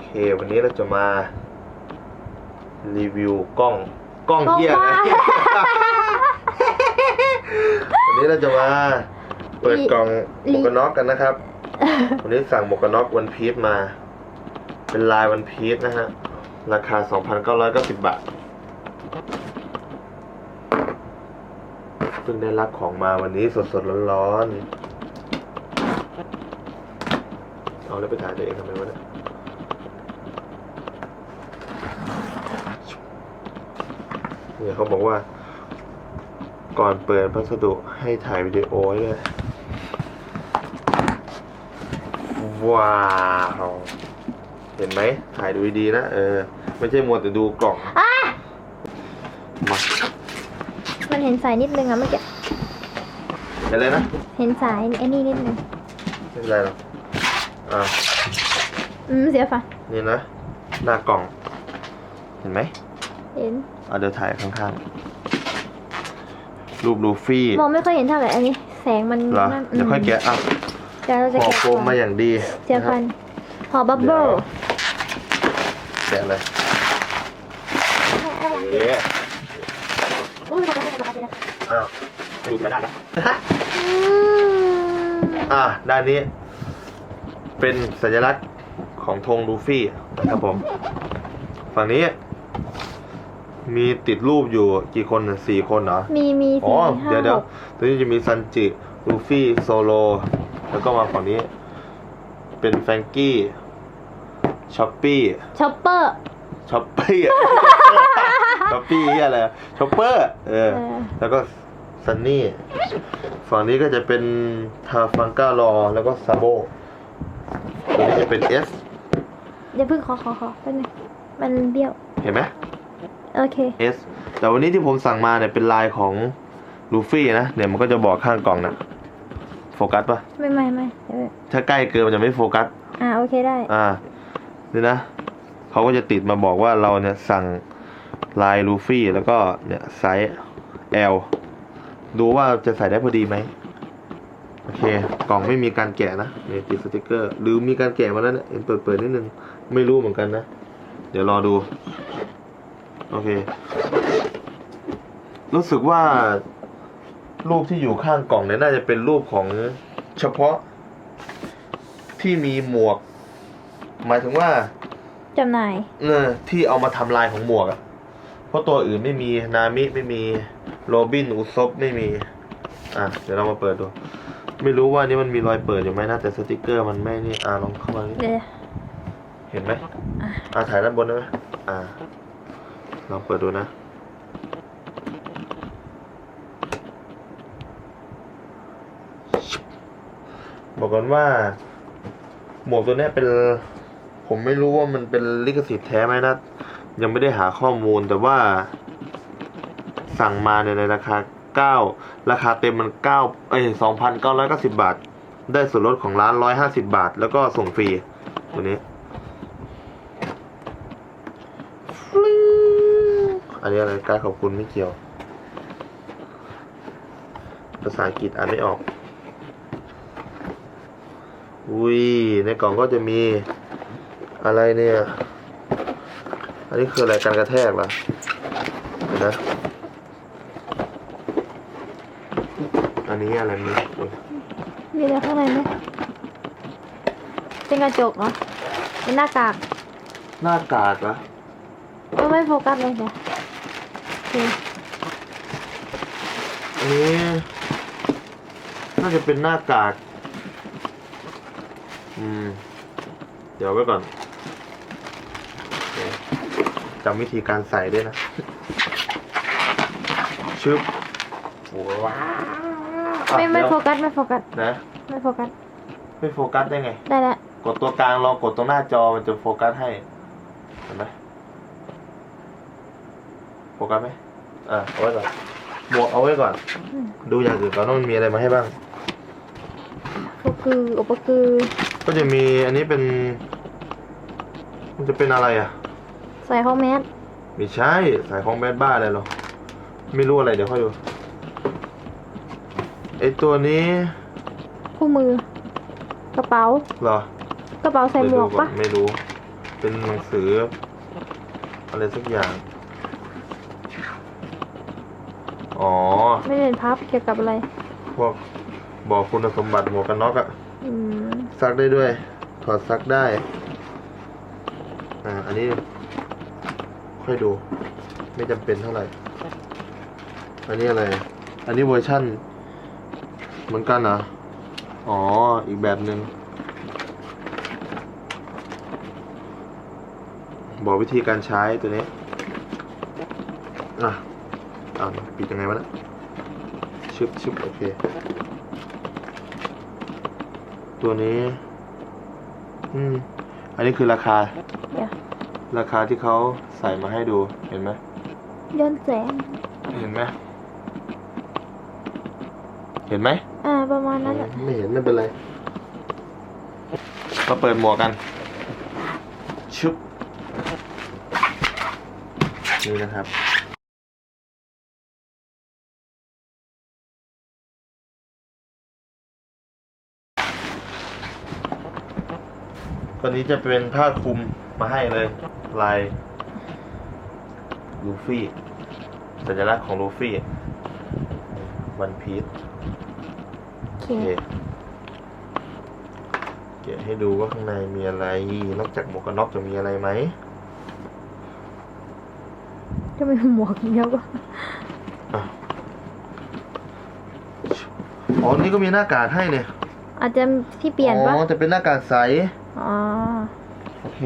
เค วันนี้เราจะมา รีวิวกล้องกล้องกล้องเหี้ยอะไรบ้าวันนี้เราจะมา เปิดกล่องหลิมวกกันน็อกกันนะครับ วันนี้สั่งหมวกกันน็อกวันพีชมา เป็นลายวันพีชนะฮะ ราคา 2,990 บาท เพิ่งได้รับของมาวันนี้สดๆร้อนๆ เอาแล้วไปถ่ายตัวเองทำไมวะเนี่ย เนี่ยเขาบอกว่า ก่อนเปิดพัสดุให้ถ่ายวิดีโอไว้ด้วยว้าวเห็นไหมถ่ายดูดีๆนะเออ ไม่ใช่มัวแต่ดูกล่องอะมามันเห็นสายนิดนึงอะเมื่อกี้ เห็นเลยนะ เห็นสายไอ้นี่นิดนึงไม่เป็นไรหรอกอ่าอืมเสียฟันนี่นะหน้ากล่อง เห็นไหม เห็น เอาเดี๋ยวถ่ายข้างๆรูปลูฟี่มองไม่ค่อยเห็นเท่าไหร่อันนี้ แสงมันเหรอนั่นเดี๋ยวค่อยแกะอะเดี๋ยวเราจะห่อแกะโฟมมาอย่างดีเสียฟันห่อบับเบิ้ลแกะเลยเอ๊ะอ้าวดูไม่ได้นะอืมอะด้านนี้ เป็นสัญลักษณ์ของธงลูฟี่นะครับผม ฝั่งนี้ มีติดรูปอยู่กี่คนน่ะสี่คนเหรอ มีมีอ๋อสี่ห้าเดี๋ยวเดี๋ยวหกตัวนี้จะมีซันจิลูฟี่โซโล แล้วก็มาฝั่งนี้ เป็นแฟรงกี้ช็อปปี้ช็อปเปอร์ ช็อปปี้ช็อปปี้อะไรช็อปเปอร์เออ เออ แล้วก็ซันนี่ ฝั่งนี้ก็จะเป็นทาฟังการอ แล้วก็ซาโบตัวนี้จะเป็น S เดี๋ยวเพิ่งขอขอขอแป๊บนึงมันเบี้ยว เห็นไหม โอเค S แต่วันนี้ที่ผมสั่งมาเนี่ยเป็นลายของลูฟี่นะเดี๋ยวมันก็จะบอกข้างกล่องนะโฟกัสปะไม่ไม่ไม่เดี๋ยวถ้าใกล้เกินมันจะไม่โฟกัส อ่าโอเคได้ อ่านี่นะเขาก็จะติดมาบอกว่าเราเนี่ยสั่งลายลูฟี่แล้วก็เนี่ยไซส์ L ดูว่าจะใส่ได้พอดีไหมโอเค กล่องไม่มีการแกะนะเนี่ยติดสติกเกอร์ หรือมีการแกะมาแล้วเนี่ยเห็นเปิดเปิดๆนิดนึง ไม่รู้เหมือนกันนะ เดี๋ยวรอดู โอเค รู้สึกว่ารูปที่อยู่ข้างกล่องเนี่ยน่าจะเป็นรูปของเฉพาะที่มีหมวก หมายถึงว่าจำหน่ายเออที่เอามาทำลายของหมวกอะเพราะตัวอื่นไม่มีนามิไม่มีโรบินอุซบไม่มี อะ เดี๋ยวเรามาเปิดดู ไม่รู้ว่านี่มันมีรอยเปิดอยู่ไหมนะแต่สติกเกอร์มันไม่นี่อ่าลองเข้ามานี่เดี๋ยวเห็นไหมอ่าถ่ายด้านบนได้ไหมอ่า ลองเปิดดูนะ บอกก่อนว่า หมวกตัวนี้เป็น ผมไม่รู้ว่ามันเป็นลิขสิทธิ์แท้ไหมนะ ยังไม่ได้หาข้อมูลแต่ว่า สั่งมาเนี่ยในราคาเก้าราคาเต็มมันเก้าเอ้ยสองพันเก้าร้อยเก้าสิบาท ได้ส่วนลดของร้านร้อยห้าสิบาท แล้วก็ส่งฟรีตัวนี้ อันนี้อะไรการขอบคุณไม่เกี่ยว ภาษาอังกฤษอ่านไม่ออก อุ้ย ในกล่องก็จะมีอะไรเนี่ย อันนี้คืออะไรการกระแทกเหรอเห็นนะอันนี้อะไรไมีอุ๊ยมีอะไรข้างในไหมเป็นกระจกเหรอเป็นหน้ากาก หน้ากากเหรอก็ไม่โฟกัสเลยเดี๋ยวโอเค อันนี้น่าจะเป็นหน้ากาก อืม เดี๋ยวไว้ก่อนโอเคจำวิธีการใส่ด้วยนะ ชึบว้าวอะไม่ไม่เดี๋ยวโฟกัสไม่โฟกัสนะ ไม่โฟกัสไม่โฟกัสได้ไง ได้แล้วกดตัวกลางลองกดตรงหน้าจอมันจะโฟกัสให้ เห็นไหมโฟกัสไหมอะเอาไว้ก่อน หมวกเอาไว้ก่อนอืมดูอย่างอื่นก่อนว่ามันมีอะไรมาให้บ้าง อุปคืออุปคือก็จะมีอันนี้เป็น มันจะเป็นอะไรอะ ใส่ข้อแมสไม่ใช่สายของแบดบ้าอะไรหรอ ไม่รู้อะไรเดี๋ยวค่อยดูไอตัวนี้คู่มือ กระเป๋าเหรอกระเป๋าใส่หมวกเดี๋ยดูปะไม่รู้ เป็นหนังสือ อะไรสักอย่าง อ๋อ ไม่ได้เป็นพับเกี่ยวกับอะไร พวกบอกคุณสมบัติหมวกกันน็อกอะอืมซักได้ด้วย ถอดซักได้ อ่า อันนี้ ค่อยดู ไม่จำเป็นเท่าไหร่ อันนี้อะไร อันนี้เวอร์ชั่น เหมือนกันเหรออ๋อ อีกแบบหนึ่ง บอกวิธีการใช้ตัวนี้ อะเอาปิดยังไงวะเนะ ชึบชึบโอเค ตัวนี้ อืม อันนี้คือราคา เดี๋ยวราคาที่เขาใส่มาให้ดู เห็นไหม ย้อนแสงเห็นไหม เห็นไหม อ่าประมาณนั้นแหละไม่เห็นไม่เป็นไร มาเปิดหมวกกันชุบนี่นะครับ ตัวนี้จะเป็นผ้าคลุมมาให้เลย ลายลูฟี่ สัญลักษณ์ของลูฟี่ วันพีชโอเคโอเคเดี๋ยวให้ดูว่าข้างในมีอะไร นอกจากหมวกกันน็อกจะมีอะไรไหมจะมีหมวกเดียวก็อะอ๋อ นี่ก็มีหน้ากากให้เนี่ย อาจจะที่เปลี่ยนปะอ๋อ จะเป็นหน้ากากใส อ๋อ โอเค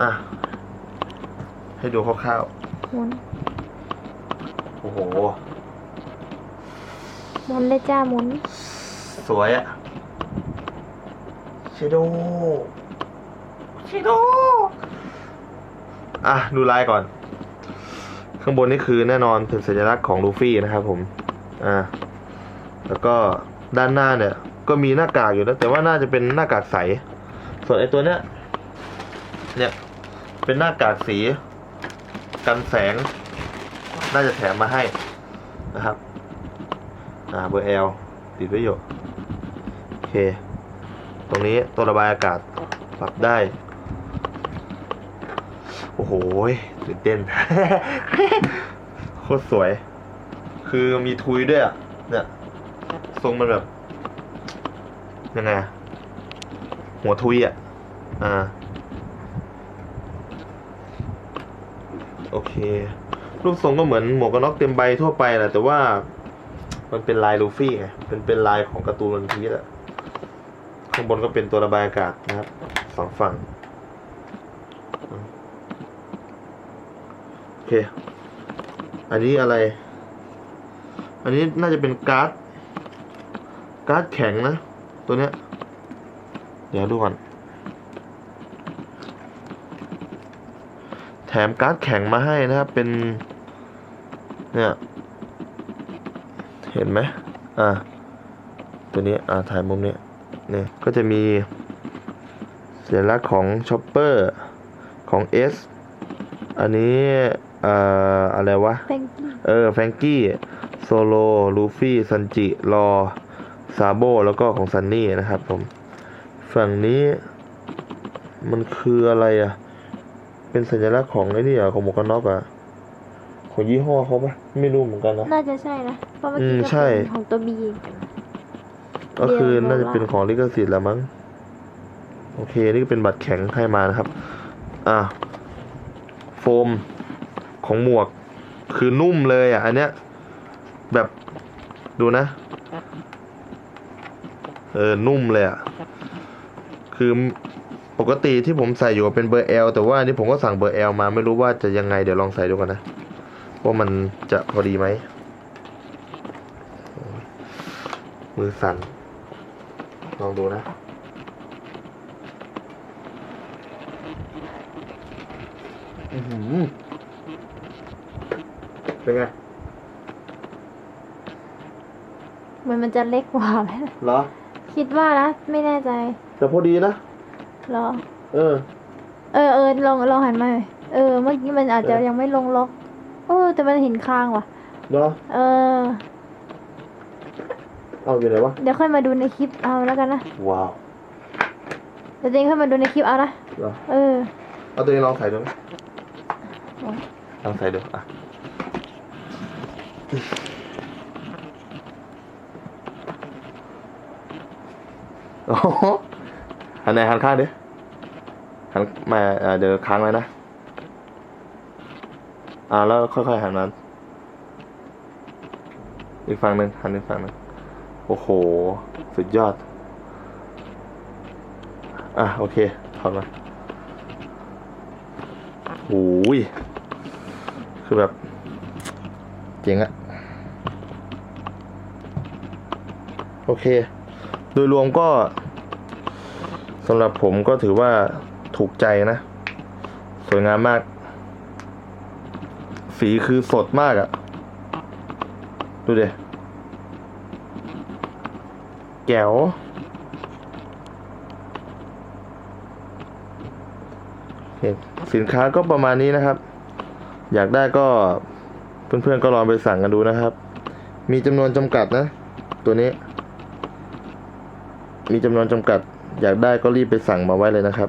อะ ให้ดูคร่าวหมุนๆ โอ้โห หมุนเลยจ้าหมุน สวยอะเชโดเชโดอะ ดูลายก่อน ข้างบนนี่คือแน่นอนเป็นสัญลักษณ์ของลูฟี่นะครับผม อ่าแล้วก็ด้านหน้าเนี่ย ก็มีหน้ากากอยู่นะแต่ว่าน่าจะเป็นหน้ากากใส ส่วนไอ้ตัวเนี้ย เนี่ย เป็นหน้ากากสี กันแสง น่าจะแถมมาให้นะครับ อ่าเบอร์ L ติดไว้อยู่โอเค ตรงนี้ตัวระบายอากาศปรับได้ โอ้โหตื่นเต้น โคตรสวย คือมีทุยด้วยอะ เนี่ย ทรงมันแบบ ยังไงหัวทุยอะ อ่า โอเค รูปทรงก็เหมือนหมวกกันน็อกเต็มใบทั่วไปแหละแต่ว่า มันเป็นลายลูฟี่ไงเป็นเป็นลายของการ์ตูนวันพีซอะข้างบนก็เป็นตัวระบายอากาศนะครับสองฝั่ง โอเค อันนี้อะไร อันนี้น่าจะเป็นการ์ด การ์ดแข็งนะ ตัวเนี้ย เดี๋ยวดูก่อน แถมการ์ดแข็งมาให้นะครับ เป็น เนี่ย เห็นไหมอ่าตัวนี้ อ่าถ่ายมุมนี้เนี่ยก็จะมีสัญลักษณ์ของชอปเปอร์ของ S อันนี้เอ่ออะไรวะแป้งกี้เออ แฟรงกี้ โซโล ลูฟี่ ซันจิ รอ ซาโบแล้วก็ของซันนี่นะครับผม ฝั่งนี้มันคืออะไรอะ เป็นสัญลักษณ์ของไอ้นี่อะของหมวกกันน็อกอะ ของยี่ห้อเขาปะไม่รู้เหมือนกันนะ น่าจะใช่นะ เพราะเมื่ออืกี้มก็ใช่ เป็นของตัวบีก็คือเดี๋ยวน่าจะบอกว่าเป็นของลิขสิทธิ์แหละมั้ง โอเค นี่ก็เป็นบัตรแข็งให้มานะครับ อะ โฟมของหมวก คือนุ่มเลยอะ อันเนี้ย แบบดูนะ เออ นุ่มเลยอะคือปกติที่ผมใส่อยู่เป็นเบอร์ L แต่ว่าอันนี้ผมก็สั่งเบอร์ L มาไม่รู้ว่าจะยังไงเดี๋ยวลองใส่ดูกันนะ ว่ามันจะพอดีไหมโอ้ยมือสั่น ลองดูนะอือหือเป็นไงเหมันมันจะเล็กกว่าไหมเหรอ คิดว่านะไม่แน่ใจแต่พอดีนะรอ เออ เออเออลองลองหันมาหน่อยเออ เมื่อกี้มันอาจจะเออ ยังไม่ลงล็อกโอ้แต่มันเห็นคางว่ะ เนาะเออ เอาอยู่ไหนวะเดี๋ยวค่อยมาดูในคลิปเอาแล้วกันนะว้าวแต่ตัวเองให้มาดูในคลิปเอานะเหรอเออ เอาตัวเองลองใส่ดูไหมลองลองใส่ดูอะ โอ้โหหันไหนหันข้างดิหันมาอ่าเดี๋ยวค้างไว้นะ อ่าแล้วค่อยๆหันมาอีกฝั่งหนึ่งหันอีกฝั่งหนึ่งโอ้โห สุดยอด อะ โอเคถอดมาโอ้ยคือแบบ เจ๋งอะโอเค โดยรวมก็สำหรับผมก็ถือว่าถูกใจนะ สวยงามมาก สีคือสดมากอะดูเดแก๋วสินค้าก็ประมาณนี้นะครับ อยากได้ก็เพื่อนๆก็ลองไปสั่งกันดูนะครับ มีจำนวนจำกัดนะ ตัวนี้ มีจำนวนจำกัด อยากได้ก็รีบไปสั่งมาไว้เลยนะครับ